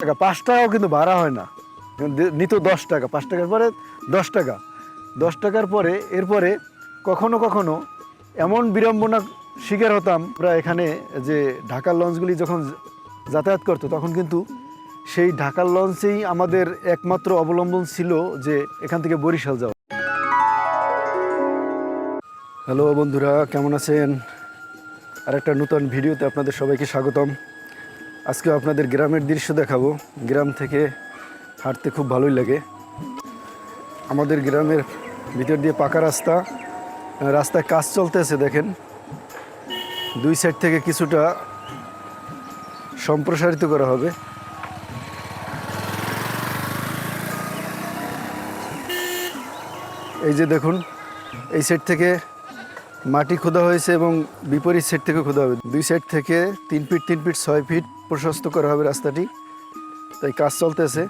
টাকা, পাঁচ টাকাও কিন্তু ভাড়া হয় না। নিত দশ টাকা, পাঁচ টাকার পরে দশ টাকা। দশ টাকার পরে, এরপরে কখনো কখনো এমন বিড়ম্বনা শিকার হতাম, আমরা এখানে যে ঢাকার লঞ্চগুলি যখন যাতায়াত করতো, তখন কিন্তু সেই ঢাকার লঞ্চেই আমাদের একমাত্র অবলম্বন ছিল যে এখান থেকে বরিশাল যাওয়া। হ্যালো বন্ধুরা, কেমন আছেন? আর একটা নতুন ভিডিওতে আপনাদের সবাইকে স্বাগতম। আজকে আপনাদের গ্রামের দৃশ্য দেখাবো। গ্রাম থেকে হাঁটতে খুব ভালোই লাগে। আমাদের গ্রামের ভিতর দিয়ে পাকা রাস্তা। রাস্তায় কাজ চলতেছে, দেখেন। দুই সাইড থেকে কিছুটা সম্প্রসারিত করা হবে। এই যে দেখুন, এই সাইড থেকে মাটি খোদা হয়েছে এবং বিপরীত সাইড থেকে খোদা হবে। দুই সাইড থেকে তিন ফিট তিন ফিট ছয় ফিট প্রশস্ত করা হবে রাস্তাটি। তাই কাজ চলতেছে।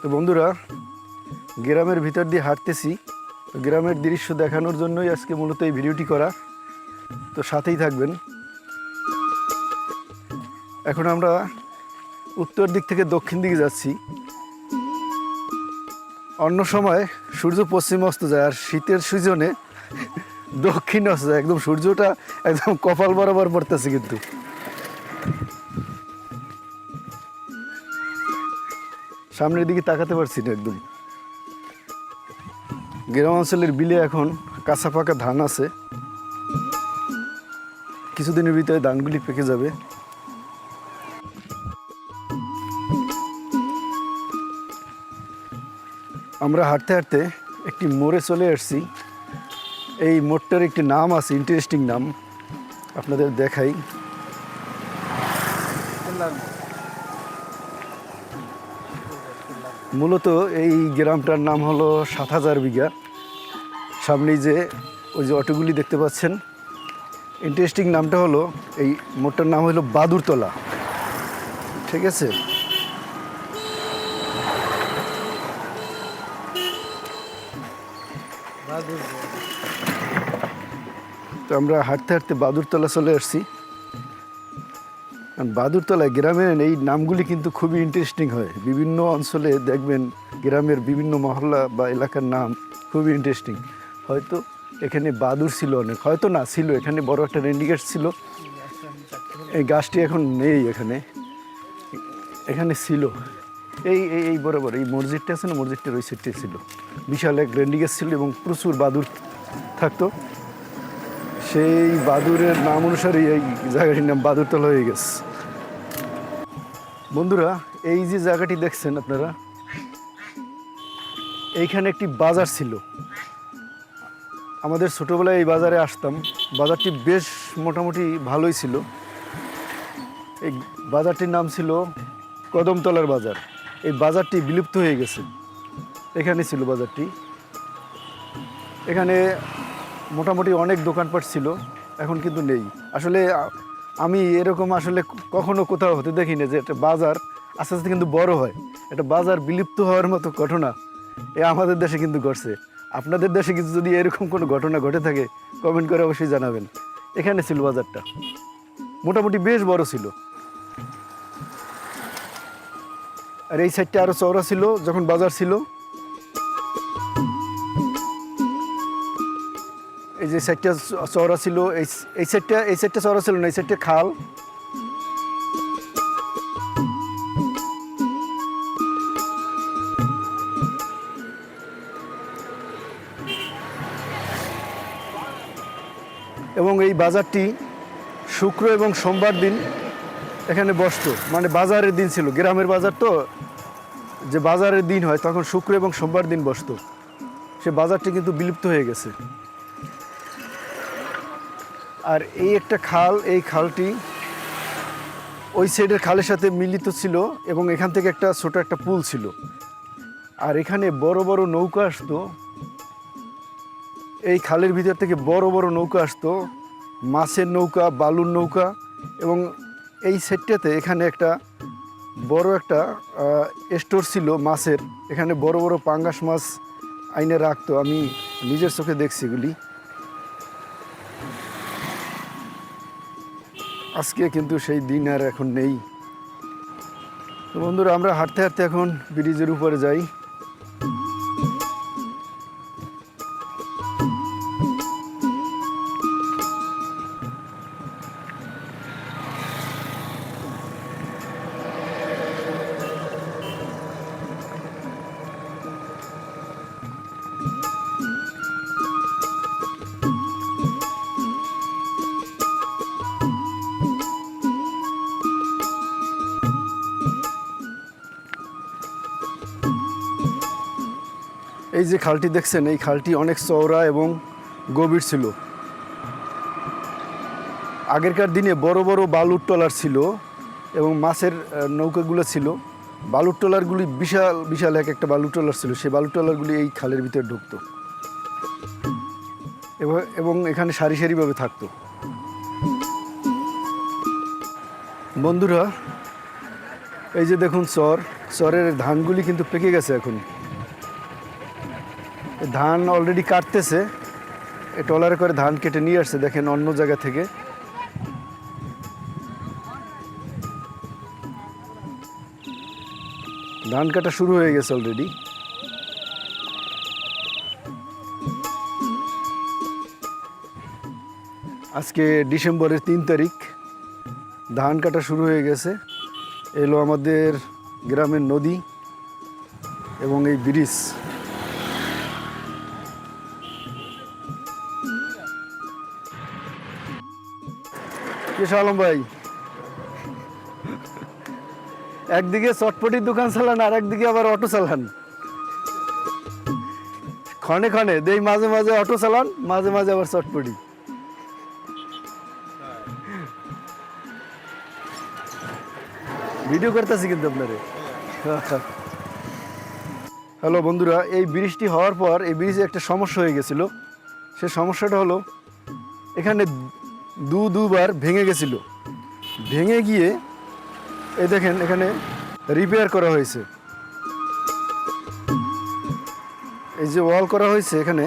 তো বন্ধুরা, গ্রামের ভিতর দিয়ে হাঁটতেছি। গ্রামের দৃশ্য দেখানোর জন্যই আজকে মূলত এই ভিডিওটি করা। তো সাথেই থাকবেন। এখন আমরা উত্তর দিক থেকে দক্ষিণ দিকে যাচ্ছি। অন্য সময় সূর্য পশ্চিম অস্ত যায়, আর শীতের সিজনে দক্ষিণে অস্ত যায়। একদম সূর্যটা একদম কপাল বরাবর পড়তেছে কিন্তু। সামনের দিকে তাকাতে পারছি না একদম। গ্রাম অঞ্চলের বিলে এখন কাঁচা পাকা ধান আছে। কিছুদিনের ভিতরে ধানগুলি পেকে যাবে। আমরা হাঁটতে হাঁটতে একটি মোড়ে চলে আসছি। এই মোড়টার একটি নাম আছে ইন্টারেস্টিং নাম। আপনাদের দেখাই। মূলত এই গ্রামটার নাম হলো সাত হাজার বিঘা। সামনেই যে ওই যে অটোগুলি দেখতে পাচ্ছেন। ইন্টারেস্টিং নামটা হলো, এই মোড়টার নাম হলো বাদুরতলা। ঠিক আছে? তো আমরা হাঁটতে হাঁটতে বাদুরতলা চলে আসছি। বাদুরতলা গ্রামের এই নামগুলি কিন্তু খুবই ইন্টারেস্টিং হয়। বিভিন্ন অঞ্চলে দেখবেন গ্রামের বিভিন্ন মহল্লা বা এলাকার নাম খুবই ইন্টারেস্টিং হয়তো এখানে বাদুর ছিল অনেক, হয়তো না, ছিল। এখানে বড় একটা রেন্ডিগেট ছিল। এই গাছটি এখন নেই এখানে। এখানে ছিল। এই এই বরাবর, এই মসজিদটা আছে না, মসজিদটার ওই সাইডটা ছিল। বিশাল এক রেন্ডিগেট ছিল এবং প্রচুর বাদুর থাকতো। সেই বাদুরের নাম অনুসারে এই জায়গাটির নাম বাদুরতলা হয়ে গেছে। বন্ধুরা, এই যে জায়গাটি দেখছেন আপনারা, এইখানে একটি বাজার ছিল। আমাদের ছোটোবেলায় এই বাজারে আসতাম। বাজারটি বেশ মোটামুটি ভালোই ছিল। এই বাজারটির নাম ছিল কদমতলার বাজার। এই বাজারটি বিলুপ্ত হয়ে গেছে। এখানে ছিল বাজারটি। এখানে মোটামুটি অনেক দোকানপাট ছিল, এখন কিন্তু নেই। আসলে আমি এরকম আসলে কখনো কোথাও হতে দেখি না যে একটা বাজার আস্তে আস্তে কিন্তু বড় হয়। একটা বাজার বিলুপ্ত হওয়ার মতো ঘটনা এ আমাদের দেশে কিন্তু ঘটছে। আপনাদের দেশে কিন্তু যদি এরকম কোনো ঘটনা ঘটে থাকে কমেন্ট করে অবশ্যই জানাবেন। এখানে ছিল বাজারটা। মোটামুটি বেশ বড় ছিল। আর এই সাইডটা আরও চওড়া ছিল, যখন বাজার ছিল এই যে চ- চওড়া ছিল, এই সাইডটা এই সাইডটা চওড়া ছিল না, এই সাইডটা খাল। এবং এই বাজারটি শুক্র এবং সোমবার দিন এখানে বসতো। মানে বাজারের দিন ছিল, গ্রামের বাজার তো, যে বাজারের দিন হয়, তখন শুক্র এবং সোমবার দিন বসতো। সে বাজারটি কিন্তু বিলুপ্ত হয়ে গেছে। আর এই একটা খাল, এই খালটি ওই সাইডের খালের সাথে মিলিত ছিল এবং এখান থেকে একটা ছোট একটা পুল ছিল। আর এখানে বড় বড় নৌকা আসতো। এই খালের ভিতর থেকে বড় বড় নৌকা আসতো, মাছের নৌকা, বালুর নৌকা এবং এই সেটটাতে এখানে একটা বড় একটা স্টোর ছিল মাছের। এখানে বড় বড় পাঙ্গাস মাছ আইনে রাখতো। আমি নিজের চোখে দেখছি এগুলি। আজকে কিন্তু সেই দিন আর এখন নেই। তো বন্ধুরা, আমরা হাঁটতে হাঁটতে এখন ব্রিজের উপরে যাই। এই যে খালটি দেখছেন, এই খালটি অনেক চওড়া এবং গভীর ছিল। আগেরকার দিনে বড় বড় বালুর টলার ছিল এবং মাছের নৌকাগুলো ছিল। বালুর টলারগুলি বিশাল বিশাল এক একটা বালুর টলার ছিল। সেই বালুর টলারগুলি এই খালের ভিতরে ঢুকতো। এবং- এখানে সারি সারিভাবে থাকতো। বন্ধুরা, এই যে দেখুন চর, চরের ধানগুলি কিন্তু পেকে গেছে এখন। ধান অলরেডি কাটতেছে। টলারে করে ধান কেটে নিয়ে আসছে, দেখেন অন্য জায়গা থেকে। ধান কাটা শুরু হয়ে গেছে অলরেডি আজকে ডিসেম্বরের তিন তারিখ, ধান কাটা শুরু হয়ে গেছে। এলো আমাদের গ্রামের নদী এবং এই ব্রিজ। কে আলম ভাই। একদিকে চটপটির দোকান চালান, আর একদিকে আবার অটো চালান। ক্ষণে ক্ষণে, দেই মাঝে মাঝে অটো চালান, মাঝে মাঝে আবার চটপটি। ভিডিও করতেছি কিন্তু আপনারে। হ্যালো বন্ধুরা, এই ব্রিজটি হওয়ার পর এই ব্রিজে একটা সমস্যা হয়ে গেছিল। সে সমস্যাটা হলো, এখানে দু দুবার ভেঙে গেছিল। ভেঙে গিয়ে এই দেখেন এখানে রিপেয়ার করা হয়েছে। এই যে ওয়াল করা হয়েছে এখানে।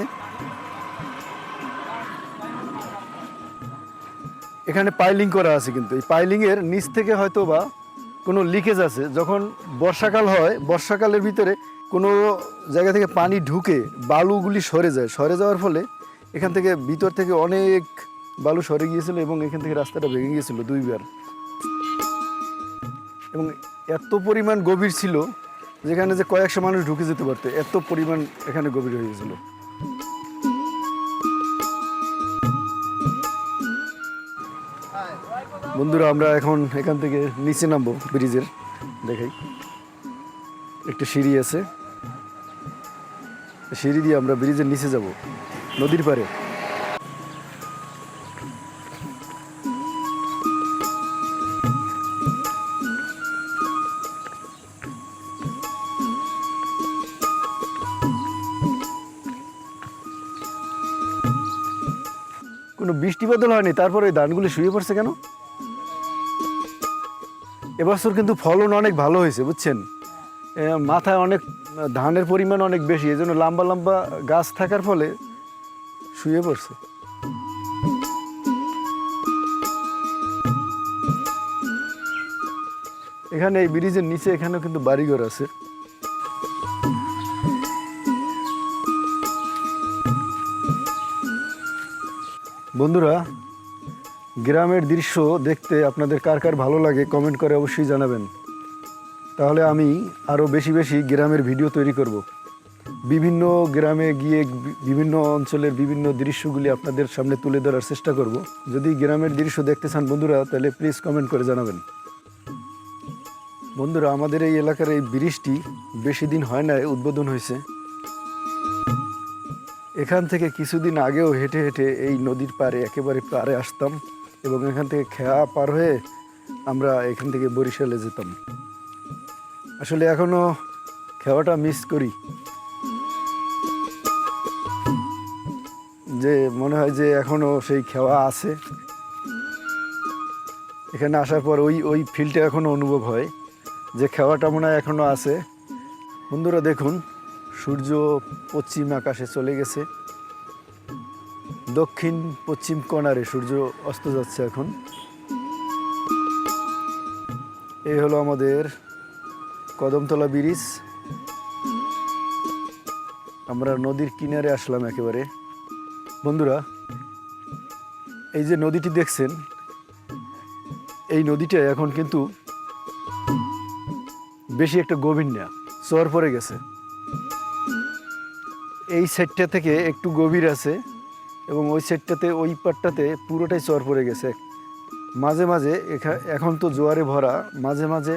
এখানে পাইলিং করা আছে কিন্তু। এই পাইলিংয়ের নিচ থেকে হয়তো বা কোনো লিকেজ আছে। যখন বর্ষাকাল হয়, বর্ষাকালের ভিতরে কোনো জায়গা থেকে পানি ঢুকে বালুগুলি সরে যায়। সরে যাওয়ার ফলে এখান থেকে ভিতর থেকে অনেক বালু সরে গিয়েছিল এবং এখান থেকে রাস্তাটা ভেঙে গিয়েছিল দুইবার। এবং এত পরিমাণ গভীর ছিল যেখানে যে কয়েকশো মানুষ ঢুকে যেতে পারতো, এত পরিমাণ এখানে গভীর হয়ে গেছিল বন্ধুরা, আমরা এখন এখান থেকে নিচে নামবো ব্রিজের, দেখাই। একটা সিঁড়ি আছে। সিঁড়ি দিয়ে আমরা ব্রিজের নিচে যাব, নদীর পাড়ে। বৃষ্টি বদল হয়নি, তারপরে এই ধানগুলি শুয়ে পড়ছে কেন? এবছর কিন্তু ফলন অনেক ভালো হয়েছে, বুঝছেন? মাথায় অনেক, ধানের পরিমাণ অনেক বেশি এই জন্য লম্বা লম্বা গাছ থাকার ফলে শুয়ে পড়ছে। এখানে এই ব্রিজের নিচে এখানেও কিন্তু বাড়িঘর আছে। বন্ধুরা, গ্রামের দৃশ্য দেখতে আপনাদের কার কার ভালো লাগে কমেন্ট করে অবশ্যই জানাবেন তাহলে আমি আরও বেশি বেশি গ্রামের ভিডিও তৈরি করব। বিভিন্ন গ্রামে গিয়ে বিভিন্ন অঞ্চলের বিভিন্ন দৃশ্যগুলি আপনাদের সামনে তুলে ধরার চেষ্টা করব। যদি গ্রামের দৃশ্য দেখতে চান বন্ধুরা, তাহলে প্লিজ কমেন্ট করে জানাবেন বন্ধুরা, আমাদের এই এলাকার এই ব্রিজটি বেশি দিন হয় না উদ্বোধন হয়েছে এখান থেকে কিছুদিন আগেও হেঁটে হেঁটে এই নদীর পাড়ে একেবারে পাড়ে আসতাম এবং এখান থেকে খেয়া পার হয়ে আমরা এখান থেকে বরিশালে যেতাম। আসলে এখনও খেওয়াটা মিস করি। যে মনে হয় যে এখনও সেই খেওয়া আছে। এখানে আসার পর ওই ওই ফিলটা এখনও অনুভব হয়। যে খেওয়াটা মনে হয় এখনও আছে। বন্ধুরা দেখুন সূর্য পশ্চিম আকাশে চলে গেছে। দক্ষিণ পশ্চিম কোণারে সূর্য অস্ত যাচ্ছে এখন। এই হলো আমাদের কদমতলা ব্রিজ। আমরা নদীর কিনারে আসলাম একেবারে। বন্ধুরা, এই যে নদীটি দেখছেন, এই নদীটা এখন কিন্তু বেশি একটা গভীর না, চর পড়ে গেছে। এই সেটটা থেকে একটু গভীর আছে এবং ওই সেটটাতে ওই পাটটাতে পুরোটাই চর পড়ে গেছে। মাঝে মাঝে এখা- এখন তো জোয়ারে ভরা, মাঝে মাঝে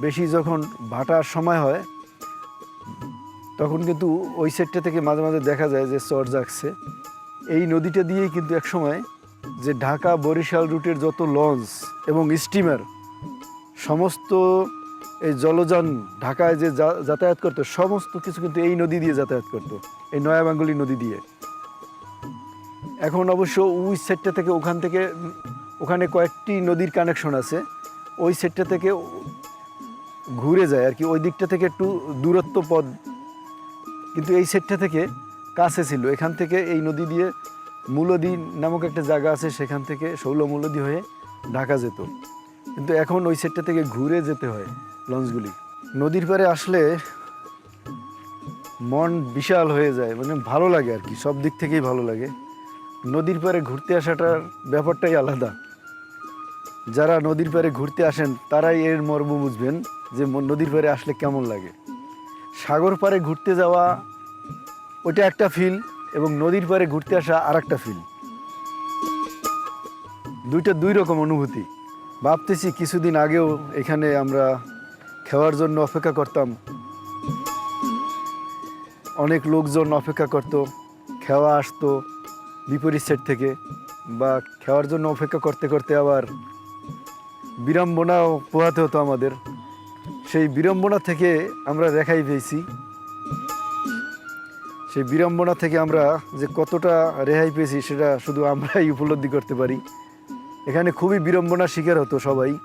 বেশি যখন ভাটার সময় হয়, তখন কিন্তু ওই সেটটা থেকে মাঝে মাঝে দেখা যায় যে চর জাগছে এই নদীটা দিয়েই কিন্তু এক সময় যে ঢাকা বরিশাল রুটের যত লঞ্চ এবং স্টিমার, সমস্ত এই জলযান ঢাকায় যে যাতায়াত করতো, সমস্ত কিছু কিন্তু এই নদী দিয়ে যাতায়াত করতো, এই নয়াবাঙ্গুলি নদী দিয়ে। এখন অবশ্য ওই সেটটা থেকে ওখান থেকে, ওখানে কয়েকটি নদীর কানেকশন আছে। ওই সেটটা থেকে ঘুরে যায় আর কি, ওই দিকটা থেকে একটু দূরত্ব পথ। কিন্তু এই সেটটা থেকে কাছে ছিল, এখান থেকে এই নদী দিয়ে মূলদী নামক একটা জায়গা আছে, সেখান থেকে শৌল মূলদী হয়ে ঢাকা যেত। কিন্তু এখন ওই সেটটা থেকে ঘুরে যেতে হয়। লঞ্চগুলি। নদীর পাড়ে আসলে মন বিশাল হয়ে যায় মানে ভালো লাগে আর কি, সব দিক থেকেই ভালো লাগে। নদীর পাড়ে ঘুরতে আসাটার ব্যাপারটাই আলাদা। যারা নদীর পাড়ে ঘুরতে আসেন, তারাই এর মর্ম বুঝবেন যে নদীর পাড়ে আসলে কেমন লাগে। সাগর পাড়ে ঘুরতে যাওয়া ওটা একটা ফিল এবং নদীর পাড়ে ঘুরতে আসা আর একটা ফিল দুইটা দুই রকম অনুভূতি। ভাবতেছি কিছুদিন আগেও এখানে আমরা খাওয়ার জন্য অপেক্ষা করতাম। অনেক লোকজন অপেক্ষা করত, খেওয়া আসতো বিপরীত সেট থেকে বা খাওয়ার জন্য অপেক্ষা করতে করতে আবার বিড়ম্বনাও পোহাতে হতো আমাদের। সেই বিড়ম্বনা থেকে আমরা রেখাই পেয়েছি। সেই বিড়ম্বনা থেকে আমরা যে কতটা রেহাই পেয়েছি সেটা শুধু আমরাই উপলব্ধি করতে পারি। এখানে খুবই বিড়ম্বনার শিকার হতো সবাই।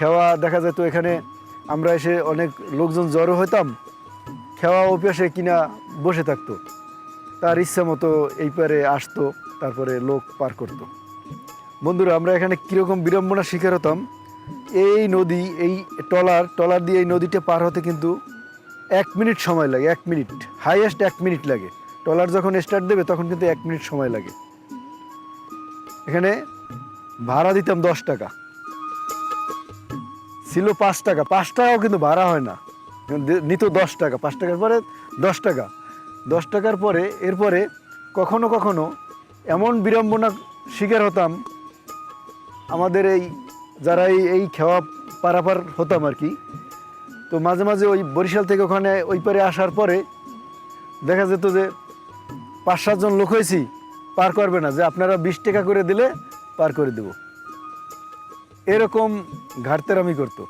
খেওয়া, দেখা যেত এখানে আমরা এসে অনেক লোকজন জড়ো হতাম খেওয়া অভ্যাসে কিনা বসে থাকতো। তার ইচ্ছা মতো এই পারে আসতো, তারপরে লোক পার করতো। বন্ধুরা, আমরা এখানে কীরকম বিড়ম্বনা শিকার হতাম? এই নদী, এই টলার টলার দিয়ে এই নদীটা পার হতে কিন্তু এক মিনিট সময় লাগে, এক মিনিট। হাইয়েস্ট এক মিনিট লাগে। টলার যখন স্টার্ট দেবে, তখন কিন্তু এক মিনিট সময় লাগে। এখানে ভাড়া দিতাম দশ টাকা। ছিল পাঁচ টাকা। পাঁচ টাকাও কিন্তু ভাড়া হয় না। নিত দশ টাকা। পাঁচ টাকার পরে দশ টাকা। দশ টাকার পরে, এরপরে কখনো কখনো এমন বিড়ম্বনা শিকার হতাম, আমাদের এই, যারা এই এই খেওয়া পারাপার হতাম আর কি। তো মাঝে মাঝে ওই বরিশাল থেকে ওখানে ওই পারে আসার পরে দেখা যেত যে পাঁচ সাতজন লোক হয়েছি, পার করবে না। যে আপনারা বিশ টাকা করে দিলে পার করে দেব। এরকম ঘাটতেরামি করতো।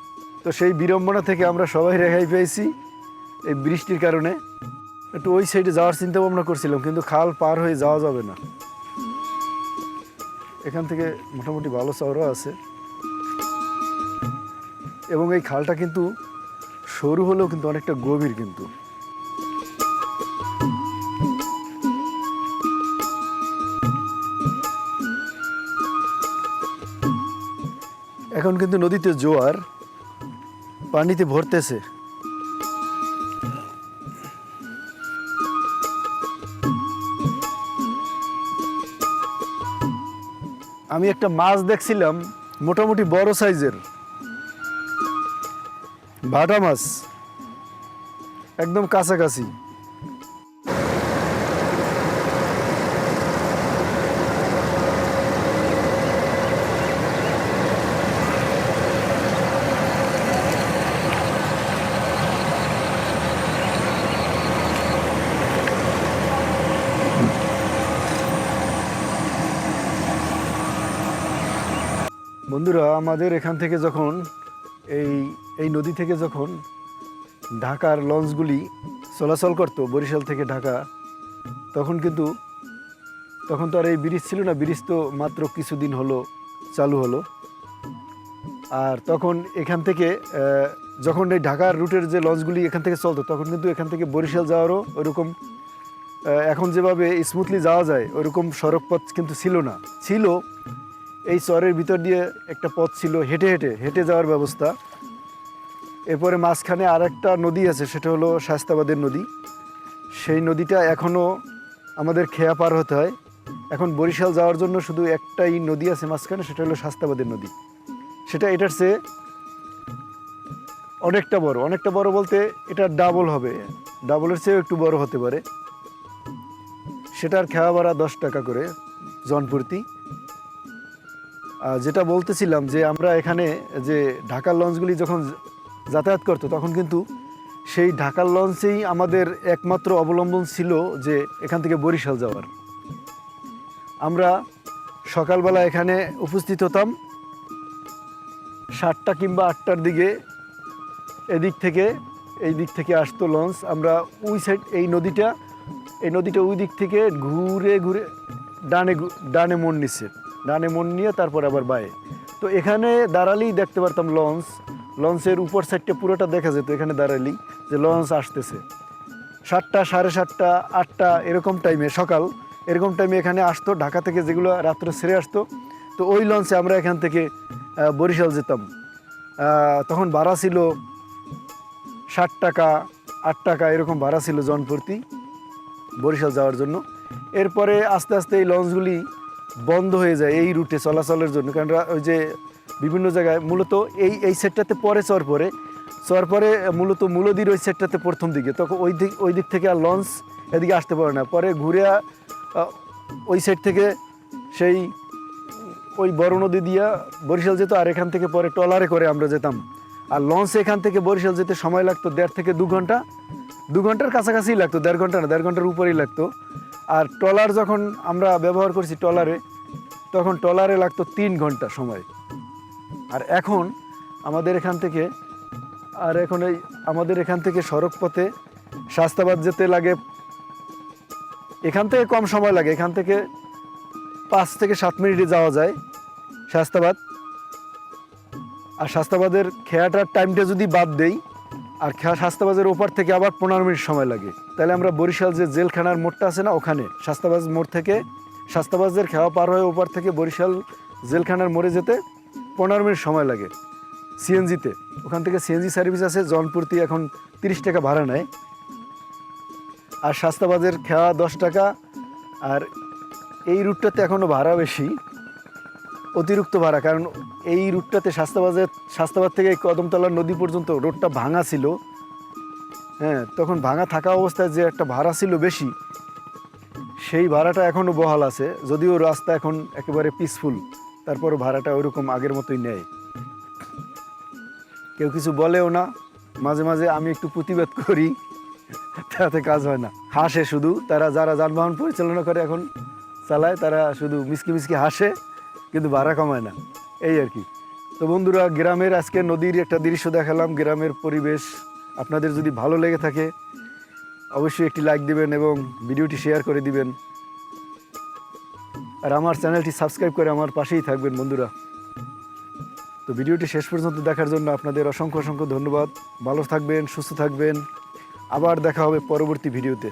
তো সেই বিড়ম্বনা থেকে আমরা সবাই রেহাই পেয়েছি এই বৃষ্টির কারণে। একটু ওই সাইডে যাওয়ার চিন্তা ভাবনা করছিলাম, কিন্তু খাল পার হয়ে যাওয়া যাবে না। এখান থেকে মোটামুটি ভালো চওড়া আছে। এবং এই খালটা কিন্তু সরু হলেও কিন্তু অনেকটা গভীর কিন্তু। এখন কিন্তু নদীতে জোয়ার, পানিতে ভরতেছে। আমি একটা মাছ দেখছিলাম, মোটামুটি বড় সাইজের। ভাটা মাছ, একদম কাছাকাছি। বন্ধুরা, আমাদের এখান থেকে যখন এই এই নদী থেকে যখন ঢাকার লঞ্চগুলি চলাচল করতো, বরিশাল থেকে ঢাকা, তখন কিন্তু, তখন তো আর এই ব্রিজ ছিল না, ব্রিজ তো মাত্র কিছুদিন হলো, চালু হলো। আর তখন এখান থেকে যখন এই ঢাকার রুটের যে লঞ্চগুলি এখান থেকে চলতো, তখন কিন্তু এখান থেকে বরিশাল যাওয়ারও ওরকম এখন যেভাবে স্মুথলি যাওয়া যায়, ওরকম সড়কপথ কিন্তু ছিল না। ছিল এই চরের ভিতর দিয়ে একটা পথ ছিল, হেঁটে হেঁটে হেঁটে যাওয়ার ব্যবস্থা। এরপরে মাঝখানে আরেকটা নদী আছে, সেটা হলো শাস্তাবাদের নদী। সেই নদীটা এখনও আমাদের খেয়া পার হতে হয়। এখন বরিশাল যাওয়ার জন্য শুধু একটাই নদী আছে মাঝখানে, সেটা হলো শাস্তাবাদের নদী। সেটা এটার চেয়ে অনেকটা বড়। অনেকটা বড় বলতে এটা ডাবল হবে। ডাবলের চেয়েও একটু বড় হতে পারে। সেটার খেয়া ভাড়া দশ টাকা করে, জনপ্রতি। আর যেটা বলতেছিলাম যে আমরা এখানে যে ঢাকার লঞ্চগুলি যখন যাতায়াত করতো, তখন কিন্তু সেই ঢাকার লঞ্চেই আমাদের একমাত্র অবলম্বন ছিল যে এখান থেকে বরিশাল যাওয়ার। আমরা সকালবেলা এখানে উপস্থিত হতাম সাতটা কিংবা আটটার দিকে। এদিক থেকে, এই দিক থেকে আসতো লঞ্চ। আমরা ওই সাইড এই নদীটা এই নদীটা ওই দিক থেকে ঘুরে ঘুরে ডানে ডানে মন নিচ্ছে ডানে মন নিয়ে, তারপর আবার বায়ে। তো এখানে দাঁড়ালেই দেখতে পারতাম লঞ্চ। লঞ্চের উপর সাইডটা পুরোটা দেখা যেত, এখানে দাঁড়ালেই যে লঞ্চ আসতেছে। সাতটা, সাড়ে সাতটা, আটটা, এরকম টাইমে সকাল। এরকম টাইমে এখানে আসতো, ঢাকা থেকে যেগুলো রাত্রে সেরে আসতো। তো ওই লঞ্চে আমরা এখান থেকে বরিশাল যেতাম। তখন ভাড়া ছিল ষাট টাকা, আট টাকা, এরকম ভাড়া ছিল জনপ্রতি বরিশাল যাওয়ার জন্য। এরপরে আস্তে আস্তে এই লঞ্চগুলি বন্ধ হয়ে যায় এই রুটে চলাচলের জন্য। কারণ ওই যে বিভিন্ন জায়গায় মূলত এই এই সেটটাতে পরে চর পরে। চর পরে মূলত মূলদির ওই সেটটাতে প্রথম দিকে। তখন ওই দিক ওই দিক থেকে আর লঞ্চ এদিকে আসতে পারে না। পরে ঘুরে ওই সাইড থেকে সেই ওই বড় নদী দিয়া বরিশাল যেত, আর এখান থেকে পরে ট্রলারে করে আমরা যেতাম। আর লঞ্চ এখান থেকে বরিশাল যেতে সময় লাগতো দেড় থেকে দু ঘণ্টা। দু ঘণ্টার কাছাকাছি লাগতো, দেড় ঘণ্টা না, দেড় ঘণ্টার উপরেই লাগতো। আর ট্রলার যখন আমরা ব্যবহার করছি ট্রলারে, তখন ট্রলারে লাগতো তিন ঘণ্টা সময়। আর এখন আমাদের এখান থেকে, আর এখন এই আমাদের এখান থেকে সড়ক পথে যেতে লাগে, এখান থেকে কম সময় লাগে, এখান থেকে পাঁচ থেকে সাত মিনিটে যাওয়া যায় শাস্তাবাদ আর শাস্তাবাদের খেয়াটার টাইমটা যদি বাদ দেই আর শাস্তাবাজের ওপার থেকে আবার পনেরো মিনিট সময় লাগে। তাহলে আমরা বরিশাল যে জেলখানার মোড়টা আছে না, ওখানে শাস্তাবাজ মোড় থেকে শাস্তাবাজের খেয়া পার হয়ে ওপার থেকে বরিশাল জেলখানার মোড়ে যেতে পনেরো মিনিট সময় লাগে সিএনজিতে। ওখান থেকে সিএনজি সার্ভিস আছে, জনপ্রতি এখন তিরিশ টাকা ভাড়া নেয়। আর শাস্তাবাজের খেয়া দশ টাকা, আর এই রুটটাতে এখনও ভাড়া বেশি। অতিরিক্ত ভাড়া, কারণ এই রুটটাতে শাস্তাবাজের শাস্তাবাদ থেকে কদমতলা নদী পর্যন্ত রোডটা ভাঙা ছিল। হ্যাঁ তখন ভাঙা থাকা অবস্থায় যে একটা ভাড়া ছিল বেশি, সেই ভাড়াটা এখনও বহাল আছে। যদিও রাস্তা এখন একেবারে পিসফুল তারপরও ভাড়াটা ওইরকম আগের মতোই নেয়। কেউ কিছু বলেও না, মাঝে মাঝে আমি একটু প্রতিবাদ করি, তাতে কাজ হয় না। হাসে শুধু, তারা যারা যানবাহন পরিচালনা করে এখন চালায়, তারা শুধু মিসকি মিসকি হাসে। কিন্তু ভাড়া কমায় না। এই আর কি। তো বন্ধুরা, গ্রামের আজকে নদীর একটা দৃশ্য দেখালাম। গ্রামের পরিবেশ আপনাদের যদি ভালো লেগে থাকে, অবশ্যই একটি লাইক দিবেন এবং ভিডিওটি শেয়ার করে দিবেন। আর আমার চ্যানেলটি সাবস্ক্রাইব করে আমার পাশেই থাকবেন বন্ধুরা। তো ভিডিওটি শেষ পর্যন্ত দেখার জন্য আপনাদের অসংখ্য অসংখ্য ধন্যবাদ। ভালো থাকবেন, সুস্থ থাকবেন। আবার দেখা হবে পরবর্তী ভিডিওতে।